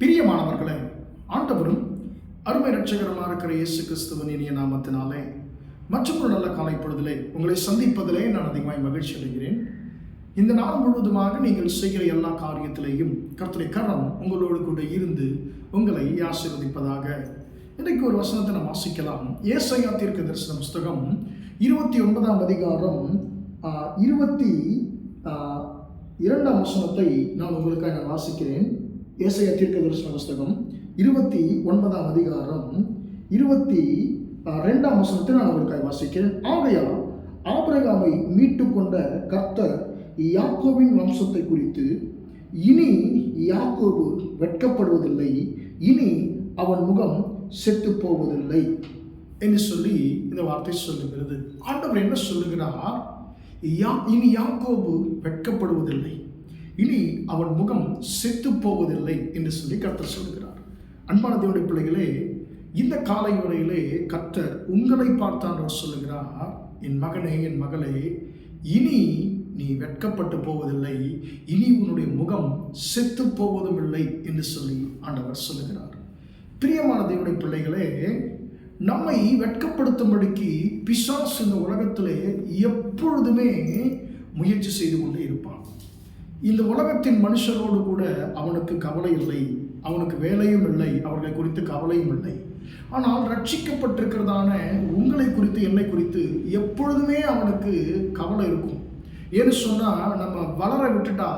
பிரியமானவர்களே ஆண்டவரும் அருமை ரட்சகரமாக இருக்கிற இயேசு கிறிஸ்துவன் இனிய நாமத்தினாலே மற்றும் ஒரு நல்ல காலை பொழுதிலே உங்களை சந்திப்பதிலே நான் அதிகமாக மகிழ்ச்சி அடைகிறேன். இந்த நாள் முழுவதுமாக நீங்கள் செய்கிற எல்லா காரியத்திலேயும் கர்த்தரை கரம் உங்களோடு கூட இருந்து உங்களை ஆசீர்வதிப்பதாக இன்றைக்கு ஒரு வசனத்தை நாம் வாசிக்கலாம். ஏசையா தீர்க்க தரிசன புஸ்தகம் இருபத்தி ஒன்பதாம் அதிகாரம் இருபத்தி இரண்டாம் வசனத்தை நான் உங்களுக்காக நான் வாசிக்கிறேன். ஏசைய தீர்க்க தரிசன புஸ்தகம் இருபத்தி ஒன்பதாம் அதிகாரம் இருபத்தி ரெண்டாம் வசனத்தை நான் உங்களுக்காக வாசிக்கிறேன். ஆகையால் ஆபிரகாமை மீட்டு கொண்ட கர்த்தர் யாக்கோவின் வம்சத்தை குறித்து இனி யாக்கோபு வெட்கப்படுவதில்லை இனி அவன் முகம் செத்து போவதில்லை என்று சொல்லி இந்த வார்த்தை சொல்லுகிறது. ஆண்டவர் என்ன சொல்லுகிறார்? யா இனி யாக்கோபு வெட்கப்படுவதில்லை. இனி அவன் முகம் செத்து போவதில்லை என்று சொல்லி கர்த்தர் சொல்லுகிறார். அன்பான தேவனுடைய பிள்ளைகளே இந்த காலை வரையிலே கர்த்தர் உங்களை பார்த்தான் சொல்லுகிறார். என் மகனே என் மகளே இனி நீ வெட்கப்பட்டு போவதில்லை. இனி உன்னுடைய முகம் செத்து போவதும் இல்லை என்று சொல்லி ஆண்டவர் சொல்லுகிறார். பிரியமான தேவனுடைய பிள்ளைகளே நம்மை வெட்கப்படுத்தும்படிக்கு பிசாஸ் இந்த உலகத்திலே எப்பொழுதுமே முயற்சி செய்து கொண்டே இருப்பான். இந்த உலகத்தின் மனுஷரோடு கூட அவனுக்கு கவலை இல்லை. அவனுக்கு வேலையும் இல்லை. அவர்களை குறித்து கவலையும் இல்லை. ஆனால் ரட்சிக்கப்பட்டிருக்கிறதான உங்களை குறித்து என்னை குறித்து எப்பொழுதுமே அவனுக்கு கவலை இருக்கும். ஏன்னு சொன்னால் நம்ம வளர விட்டுட்டா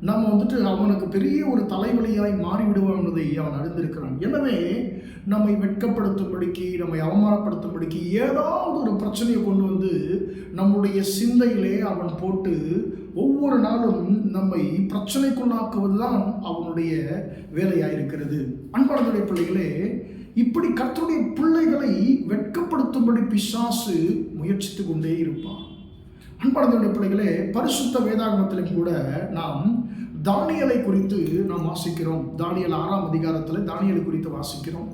நம்ம வந்துட்டு அவனுக்கு பெரிய ஒரு தலைவலியாய் மாறிவிடுவோம் என்பதை அவன் அறிந்திருக்கிறான். எனவே நம்மை வெட்கப்படுத்தும்படிக்கு நம்மை அவமானப்படுத்தும்படிக்கு ஏதாவது ஒரு பிரச்சனையை கொண்டு வந்து நம்முடைய சிந்தையிலே அவன் போட்டு ஒவ்வொரு நாளும் நம்மை பிரச்சனைக்குள்ளாக்குவது தான் அவனுடைய வேலையாக இருக்கிறது அன்பாளர்களுடைய பிள்ளைகளே இப்படி கர்த்தருடைய பிள்ளைகளை வெட்கப்படுத்தும்படி பிசாசு முயற்சித்து கொண்டே இருப்பான். அன்பானதுடைய பிள்ளைகளே பரிசுத்த வேதாகமத்திலும் கூட நாம் தானியலை குறித்து நாம் வாசிக்கிறோம். தானியல் ஆறாம் அதிகாரத்தில் தானியலை குறித்து வாசிக்கிறோம்.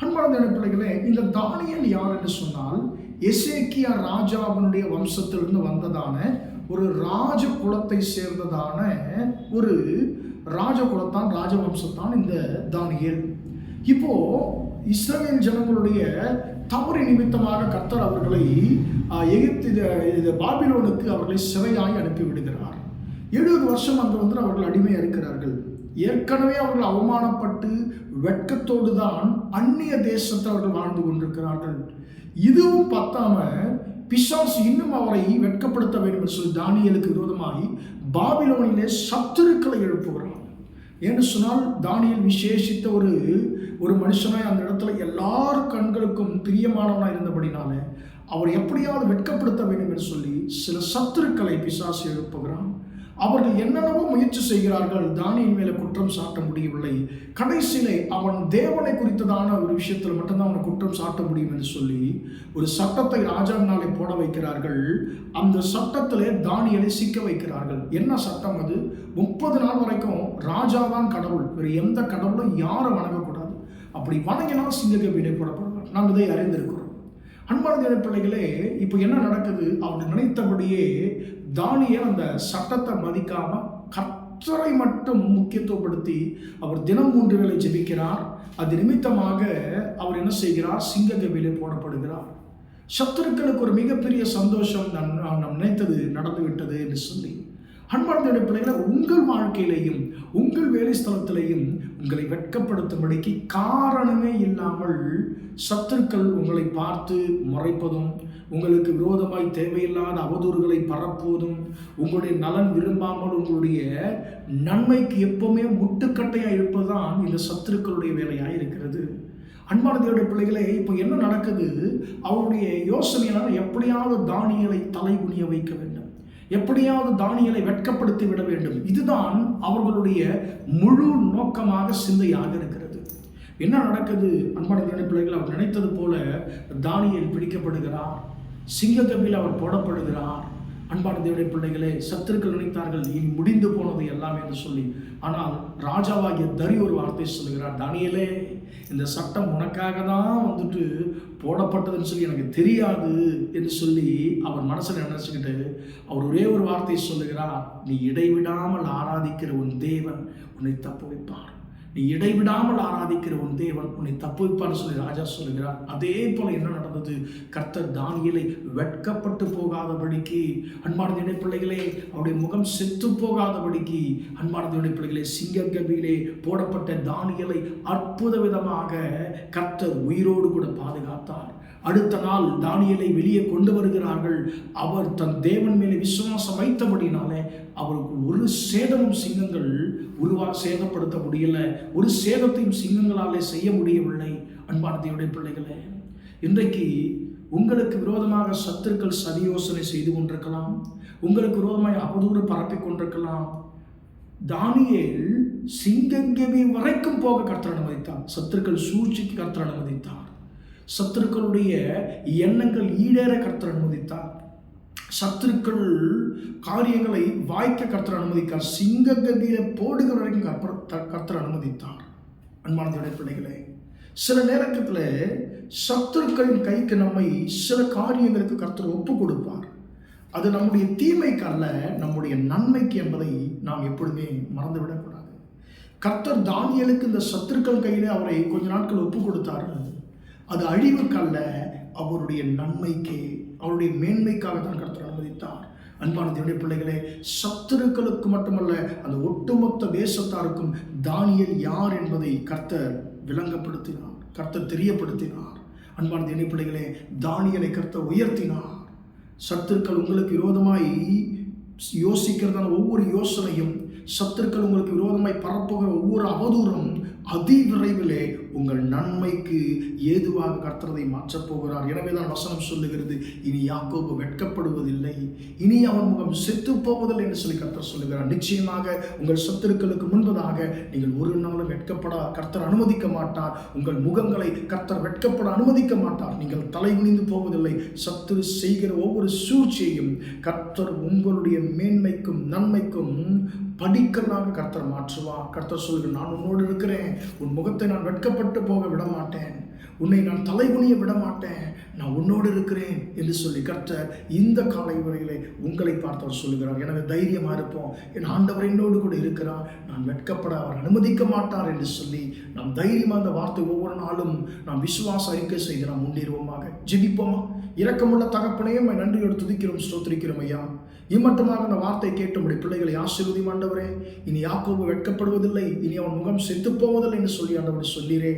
அன்பார்ந்த பிள்ளைகளே இந்த தானியல் யார் என்று சொன்னால் எசேக்கியா ராஜாவினுடைய வம்சத்திலிருந்து வந்ததான ஒரு ராஜ குலத்தை சேர்ந்ததான ஒரு ராஜ குலத்தான் ராஜவம்சத்தான் இந்த தானியல். இப்போ இஸ்ரேல் ஜனங்களுடைய தவறு நிமித்தமாக கர்த்தர் அவர்களை எகிப்து இது- பாபிலோனுக்கு அவர்களை சிறையாகி அனுப்பி விடுகிறார். எழுபது வருஷம் அங்கே வந்து அவர்கள் அடிமையாக இருக்கிறார்கள். ஏற்கனவே அவர்கள் அவமானப்பட்டு வெட்கத்தோடு தான் அந்நிய தேசத்தில் அவர்கள் வாழ்ந்து கொண்டிருக்கிறார்கள். இதுவும் பத்தாம பிசாசு இன்னும் அவரை வெட்கப்படுத்த வேண்டும் என்று சொல்லி தானியலுக்கு விரோதமாகி பாபிலோனிலே சத்துருக்களை எழுப்புகிறான். ஏன்னு சொன்னால் தானியல் விசேஷித்த ஒரு ஒரு மனுஷனாய் அந்த இடத்துல எல்லார் கண்களுக்கும் பிரியமானவனாக இருந்தபடினால அவர் எப்படியாவது வெட்கப்படுத்த வேண்டும் என்று சொல்லி சில சத்துருக்களை பிசாசு எழுப்புகிறான். அவர்கள் என்னென்னவோ முயற்சி செய்கிறார்கள் தானியின் மேலே குற்றம் சாட்ட முடியவில்லை. கடைசியிலே அவன் தேவனை குறித்ததான ஒரு விஷயத்தில் மட்டும்தான் அவனை குற்றம் சாட்ட முடியும் என்று சொல்லி ஒரு சட்டத்தை ராஜாவினாலே போட வைக்கிறார்கள். அந்த சட்டத்திலே தானியலை சிக்க வைக்கிறார்கள். என்ன சட்டம் அது? முப்பது நாள் வரைக்கும் ராஜா தான் கடவுள். வேறு எந்த கடவுளும் யாரும் வணங்கக்கூடாது. அப்படி வணங்கினால் சிங்ககபீடை போடப்படுவார். நாம் இதை அறிந்திருக்கிறோம். அன்பான பிள்ளைகளே இப்போ என்ன நடக்குது? அவர் நினைத்தபடியே தானியல் அந்த சட்டத்தை மதிக்காமல் கற்றரை மட்டும் முக்கியத்துவப்படுத்தி அவர் தினம் மூன்று வேலை ஜெபிக்கிறார். அது நிமித்தமாக அவர் என்ன செய்கிறார்? சிங்ககவிலே போடப்படுகிறார். சத்துருக்களுக்கு ஒரு மிகப்பெரிய சந்தோஷம் நான் நாம் நினைத்தது நடந்துவிட்டது என்று சொல்லி அன்பார்ந்த பிள்ளைகளை உங்கள் வாழ்க்கையிலையும் உங்கள் வேலை ஸ்தலத்திலையும் உங்களை வெட்கப்படுத்தும்படிக்கு காரணமே இல்லாமல் சத்துருக்கள் உங்களை பார்த்து முறைப்பதும் உங்களுக்கு விரோதமாய் தேவையில்லாத அவதூறுகளை பரப்புவதும் உங்களுடைய நலன் விரும்பாமல் உங்களுடைய நன்மைக்கு எப்பவுமே முட்டுக்கட்டையாக இருப்பதுதான் இந்த சத்துருக்களுடைய வேலையாக இருக்கிறது. அன்பான தேவனுடைய பிள்ளைகளே இப்போ என்ன நடக்குது? அவருடைய யோசனையினால் எப்படியாவது தானியலை தலைகுனிய வைக்க வேண்டும். எப்படியாவது தானியலை வெட்கப்படுத்தி விட வேண்டும். இதுதான் அவர்களுடைய முழு நோக்கமாக சிந்தையாக இருக்கிறது. என்ன நடக்குது? அன்பான பிள்ளைகள் அவர் நினைத்தது போல தானியல் பிடிக்கப்படுகிறார். சிங்கத்தபில் அவர் போடப்படுகிறார். அன்பான தேவடைய பிள்ளைகளே சத்துருக்கள் நினைத்தார்கள் இனி முடிந்து போனது எல்லாம் என்று சொல்லி. ஆனால் ராஜாவாகிய தரி ஒரு வார்த்தை சொல்லுகிறார். தானியலே இந்த சட்டம் உனக்காக தான் வந்துட்டு போடப்பட்டதுன்னு சொல்லி எனக்கு தெரியாது என்று சொல்லி அவர் மனசில் நினச்சிக்கிட்டு அவர் ஒரே ஒரு வார்த்தையை சொல்லுகிறார் நீ இடைவிடாமல் ஆராதிக்கிற உன் தேவன் உன்னை தப்பு வைப்பார் நீ இடைவிடாமல் ஆராதிக்கிற உன் தேவன் உன்னை தப்புவிப்பான்னு சொல்லி ராஜா சொல்லுகிறார். அதே போல என்ன நடந்தது? கர்த்தர் தானியலை வெட்கப்பட்டு போகாதபடிக்கு அன்பானது பிள்ளைகளே அவருடைய முகம் செத்து போகாதபடிக்கு அன்பானது பிள்ளைகளே சிங்கக்கபியிலே போடப்பட்ட தானியலை அற்புத விதமாக கர்த்தர் உயிரோடு கூட பாதுகாத்தார். அடுத்த நாள் தானியலை வெளியே கொண்டு வருகிறார்கள். அவர் தன் தேவன் மேலே விசுவாசம் வைத்தபடினாலே அவருக்கு ஒரு சேதமும் சிங்கங்கள் உருவாக சேதப்படுத்த முடியல. ஒரு சேதத்தையும் சிங்கங்களாலே செய்ய முடியவில்லை அன்பான தேவடைய பிள்ளைகளே. இன்றைக்கு உங்களுக்கு விரோதமாக சத்துருக்கள் சதியோசனை செய்து கொண்டிருக்கலாம் உங்களுக்கு விரோதமாய் அவதூறு பரப்பி கொண்டிருக்கலாம். தானியல் சிங்கங்கவி வரைக்கும் போக கர்த்தர் அனுமதித்தார். சத்துருக்கள் சூழ்ச்சிக்கு கர்த்தர் அனுமதித்தார். சத்துருக்களுடைய எண்ணங்கள் ஈடேற கர்த்தர் அனுமதித்தார். சத்துருக்கள் காரியங்களை வாய்க்க கர்த்தர் அனுமதித்தார் சிங்ககதியில போடுகிற வரைக்கும் கர்ப்ப கர்த்தர் அனுமதித்தார். அன்பானதுடைய பிள்ளைகளே சில நேரத்தில் சத்துருக்களின் கைக்கு நம்மை சில காரியங்களுக்கு கர்த்தர் ஒப்பு கொடுப்பார். அது நம்முடைய தீமைக்கு அல்ல நம்முடைய நன்மைக்கு என்பதை நாம் எப்பொழுதுமே மறந்துவிடக்கூடாது. கர்த்தர் தானியலுக்கு இந்த சத்துருக்கள் கையில் அவரை கொஞ்ச நாட்கள் ஒப்பு கொடுத்தாரு அது அழிவுக்கு அல்ல அவருடைய நன்மைக்கு அவருடைய மேன்மைக்காக தான் கர்த்தர் அனுமதித்தார். அன்பான தேவனுடைய பிள்ளைகளே சத்துருக்களுக்கு மட்டுமல்ல அந்த ஒட்டுமொத்த தேசத்தாருக்கும் தானியல் யார் என்பதை கர்த்தர் விளங்கப்படுத்தினார் கர்த்தர் தெரியப்படுத்தினார். அன்பான தேவனுடைய பிள்ளைகளே தானியலை கர்த்தர் உயர்த்தினார். சத்துருக்கள் உங்களுக்கு விரோதமாய் யோசிக்கிறதான ஒவ்வொரு யோசனையும் சத்துருக்கள் உங்களுக்கு விரோதமாய் பரப்புகிற ஒவ்வொரு அவதூறும் அதிவிரைவிலே உங்கள் நன்மைக்கு ஏதுவாக கர்த்தரதை மாற்றப் போகிறார். எனவே தான் வசனம் சொல்லுகிறது இனி யாக்கோபு வெட்கப்படுவதில்லை. இனி அவன் முகம் செத்து போவதில்லை என்று சொல்லி கர்த்தர் சொல்லுகிறார். நிச்சயமாக உங்கள் சத்துருக்களுக்கு முன்பதாக நீங்கள் ஒரு நாளும் வெட்கப்பட கர்த்தர் அனுமதிக்க மாட்டார். உங்கள் முகங்களை கர்த்தர் வெட்கப்பட அனுமதிக்க மாட்டார். நீங்கள் தலை குனிந்து போவதில்லை. சத்துரு செய்கிற ஒவ்வொரு சூழ்ச்சியையும் கர்த்தர் உங்களுடைய மேன்மைக்கும் நன்மைக்கும் படிக்கலாக கர்த்தர் மாற்றுவா. கர்த்தர் சொல்கிறேன் நான் உன்னோடு இருக்கிறேன். உன் முகத்தை நான் வெட்கப்பட்டு போக விட மாட்டேன் உன்னை நான் தலைகுனிய விட மாட்டேன் நான் உன்னோடு இருக்கிறேன் என்று சொல்லி கர்த்தர் இந்த காலை வரையிலே உங்களை பார்த்தவர் சொல்கிறார் எனவே தைரியமாக இருப்போம். என் ஆண்டவர் என்னோடு கூட இருக்கிறார். நான் வெட்கப்பட அவர் அனுமதிக்க மாட்டார் என்று சொல்லி நாம் தைரியமாக அந்த வார்த்தை ஒவ்வொரு நாளும் நாம் விசுவாச அறிக்கை செய்து நாம் முன்னேறுவோமாக ஜெபிப்போமா? இரக்கமுள்ள தகப்பனையும் நன்றியோடு துதிக்கிறோம் ஸ்தோத்திரிக்கிறோம் ஐயா. இம்மட்டமாக அந்த வார்த்தை கேட்டு உடைய பிள்ளைகளை ஆசீர்வதி ஆண்டவரே. இனி யாக்கோபு வெட்கப்படுவதில்லை. இனி அவன் முகம் செத்து போவதில்லை என்று சொல்லி ஆண்டவர் சொல்லீரே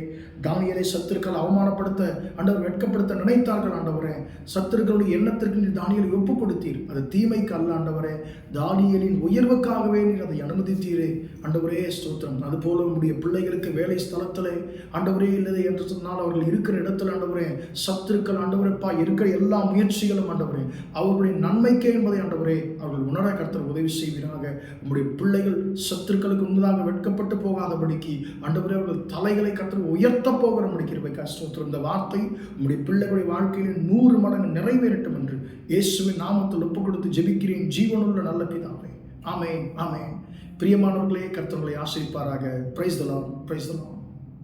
தானியலை சத்துருக்கள் அவமானப்படுத்த ஆண்டவர் வெட்கப்படுத்த நினைத்தார்கள் ஆண்டவரே. சத்துருக்களுடைய எண்ணத்திற்கு நீ தானியலை ஒப்பு கொடுத்தீர் அது தீமைக்கு அல்ல ஆண்டவரே. தானியலின் உயர்வுக்காகவே நீர் அதை அனுமதித்தீரே. ஆண்டவரே ஸ்தோத்திரம். அதுபோல உங்களுடைய பிள்ளைகளுக்கு வேலை ஸ்தலத்திலே ஆண்டவரே இல்லை என்று சொன்னால் அவர்கள் இருக்கிற இடத்துல ஆண்டவரே சத்துருக்கள் ஆண்டவரப்பா இருக்கிற எல்லா முயற்சிகளும் ஆண்டவரே அவர்களுடைய நன்மைக்கே என்பதை ஆண்டவரே அவர்கள் உணர கர்த்தர் உதவி செய்வீராக. உங்களுடைய பிள்ளைகள் சத்துருக்களுக்கு முன்னதாக வெட்கப்பட்டு போகாதபடிக்கு ஆண்டவரே அவர்கள் தலைகளை கர்த்தர் உயர்த்த போகிற முடிக்கிறவை கஷ்டத்தில் இந்த வார்த்தை உங்களுடைய பிள்ளைகளுடைய வாழ்க்கையில் நூறு மடங்கு நிறைவேறட்டும் என்று இயேசுவின் நாமத்தில் ஒப்பு கொடுத்து ஜெபிக்கிறேன். ஜீவனுள்ள நல்ல பிதாவே. ஆமே ஆமே பிரியமானவர்களே கர்த்தர்களை ஆசிரிப்பாராக பிரைஸ் தலாம் பிரைஸ் தலாம்